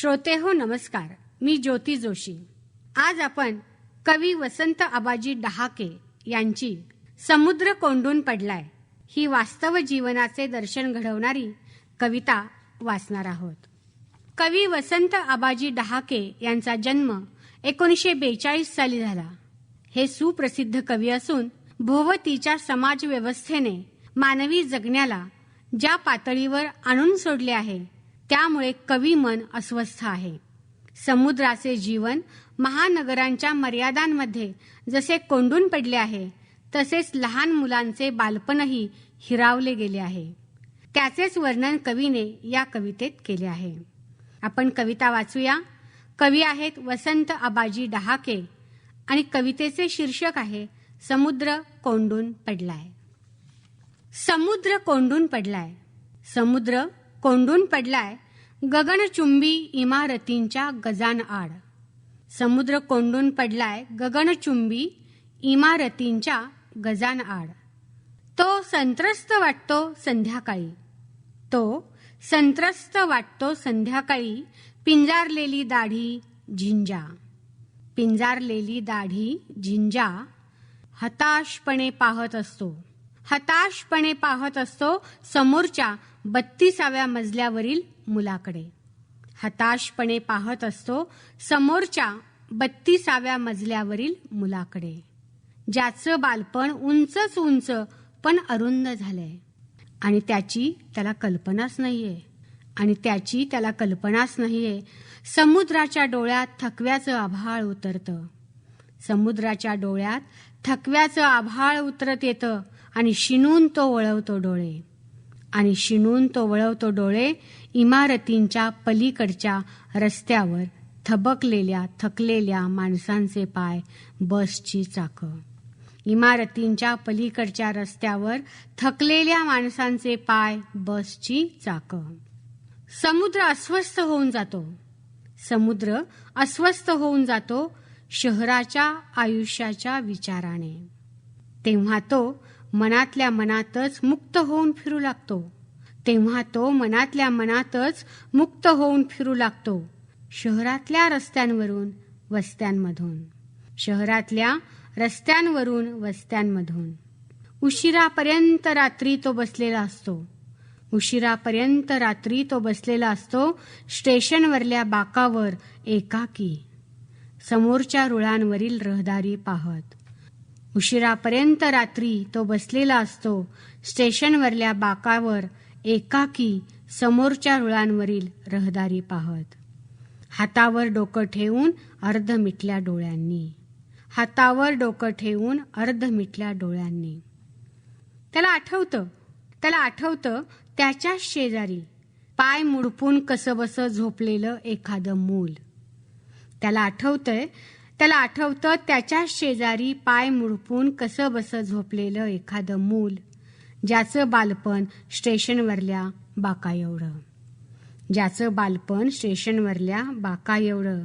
श्रोते हो नमस्कार. मी ज्योती जोशी. आज आपण कवी वसंत आबाजी डहाके यांची समुद्र कोंडून पडलाय ही वास्तव जीवनाचे दर्शन घडवणारी कविता वाचणार आहोत. कवी वसंत आबाजी डहाके यांचा जन्म एकोणीसशे बेचाळीस साली झाला. हे सुप्रसिद्ध कवी असून भोवतीच्या समाज व्यवस्थेने मानवी जगण्याला ज्या पातळीवर आणून सोडले आहे त्यामुळे कवी मन अस्वस्थ आहे. समुद्राचे जीवन महानगरांच्या मर्यादांमध्ये जसे कोंडून पडले आहे तसेच लहान मुलांचे बालपणही हिरावले गेले आहे. त्याचेच वर्णन कवीने या कवितेत केले आहे. आपण कविता वाचूया. कवी आहेत वसंत आबाजी डहाके आणि कवितेचे शीर्षक आहे समुद्र कोंडून पडलाय. समुद्र कोंडून पडलाय. समुद्र कोंडून पडलाय गगनचुंबी इमारतींच्या गजान आड. समुद्र कोंडून पडलाय गगनचुंबी इमारतींच्या गजान आड. तो संत्रस्त वाटतो संध्याकाळी. तो संत्रस्त वाटतो संध्याकाळी पिंजारलेली दाढी झिंजा. पिंजारलेली दाढी झिंजा हताशपणे पाहत असतो. हताशपणे पाहत असतो समोरच्या बत्तीसाव्या मजल्यावरील मुलाकडे. हताशपणे पाहत असतो समोरच्या बत्तीसाव्या मजल्यावरील मुलाकडे. ज्याचं बालपण उंचच उंच पण अरुंद झालंय. आणि त्याची त्याला कल्पनाच नाहीये. आणि त्याची त्याला कल्पनाच नाहीये. समुद्राच्या डोळ्यात थकव्याचं आभाळ उतरतं. समुद्राच्या डोळ्यात थकव्याचं आभाळ उतरत येतं. आणि शिणून तो वळवतो डोळे. आणि शिणून तो वळवतो डोळे इमारतींच्या पलीकडच्या रस्त्यावर थबकलेल्या थकलेल्या माणसांचे पाय बसची चाकं. इमारतींच्या पलीकडच्या रस्त्यावर थकलेल्या माणसांचे पाय बसची चाकं. समुद्र अस्वस्थ होऊन जातो. समुद्र अस्वस्थ होऊन जातो शहराच्या आयुष्याच्या विचाराने. तेव्हा तो मनातल्या मनातच मुक्त होऊन फिरू लागतो. तेव्हा तो मनातल्या मनातच मुक्त होऊन फिरू लागतो. शहरातल्या रस्त्यांवरून वस्त्यांमधून. शहरातल्या रस्त्यांवरून वस्त्यांमधून. उशिरापर्यंत रात्री तो बसलेला असतो. उशिरापर्यंत रात्री तो बसलेला असतो स्टेशनवरल्या बाकावर एकाकी. समोरच्या रुळांवरील रहदारी पाहत. उशिरापर्यंत रात्री तो बसलेला असतो. स्टेशनवरल्या बाकावर एकाकी समोरच्या रुळांवरील रहदारी पाहत. हातावर डोकं ठेवून अर्ध मिटल्या डोळ्यांनी. हातावर डोकं ठेवून अर्ध मिटल्या डोळ्यांनी. त्याला आठवतं त्याला आठवतं त्याच्याच शेजारी पाय मुडपून कसबस झोपलेलं एखादं मूल. त्याला आठवतंय त्याला आठवतं त्याच्याच शेजारी पाय मुडपून कसं बसं झोपलेलं एखादं मूल ज्याचं बालपण स्टेशनवरल्या बाका एवढं. ज्याचं बालपण स्टेशनवरल्या बाका एवढं.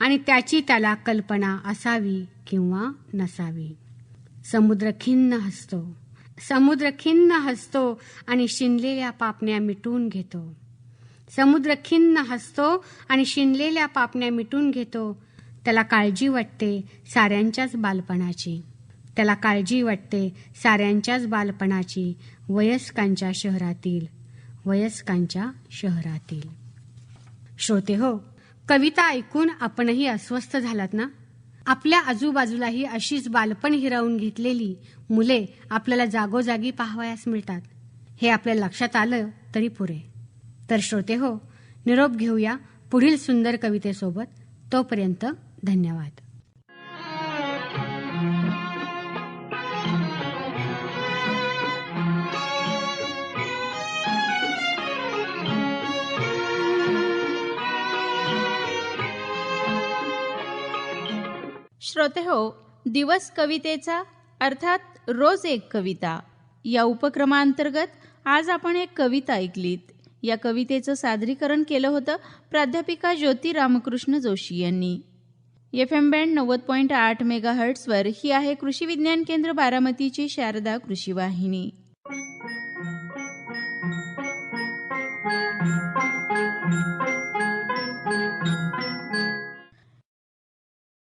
आणि त्याची त्याला कल्पना असावी किंवा नसावी. समुद्र खिन्न हसतो. समुद्र खिन्न हसतो आणि शिनलेल्या पापण्या मिटून घेतो. समुद्र खिन्न हसतो आणि शिनलेल्या पापण्या मिटून घेतो त्याला काळजी वाटते साऱ्यांच्याच बालपणाची. त्याला काळजी वाटते साऱ्यांच्याच बालपणाची वयस्कांच्या शहरातील वयस्कांच्या शहरातील. श्रोते हो कविता ऐकून आपणही अस्वस्थ झालात ना? आपल्या आजूबाजूलाही अशीच बालपण हिरावून घेतलेली मुले आपल्याला जागोजागी पाहावयास मिळतात. हे आपल्या लक्षात आलं तरी पुरे. तर श्रोते हो निरोप घेऊया पुढील सुंदर कवितेसोबत. तोपर्यंत धन्यवाद. श्रोते हो दिवस कवितेचा अर्थात रोज एक कविता. या उपक्रमांतर्गत आज आपण एक कविता ऐकलीत. या कवितेचं सादरीकरण केलं होतं प्राध्यापिका ज्योती रामकृष्ण जोशी यांनी. एफ एम बँड नव्वद पॉईंट आठ मेगा हर्ट्सवर ही आहे कृषी विज्ञान केंद्र बारामतीची शारदा कृषी वाहिनी.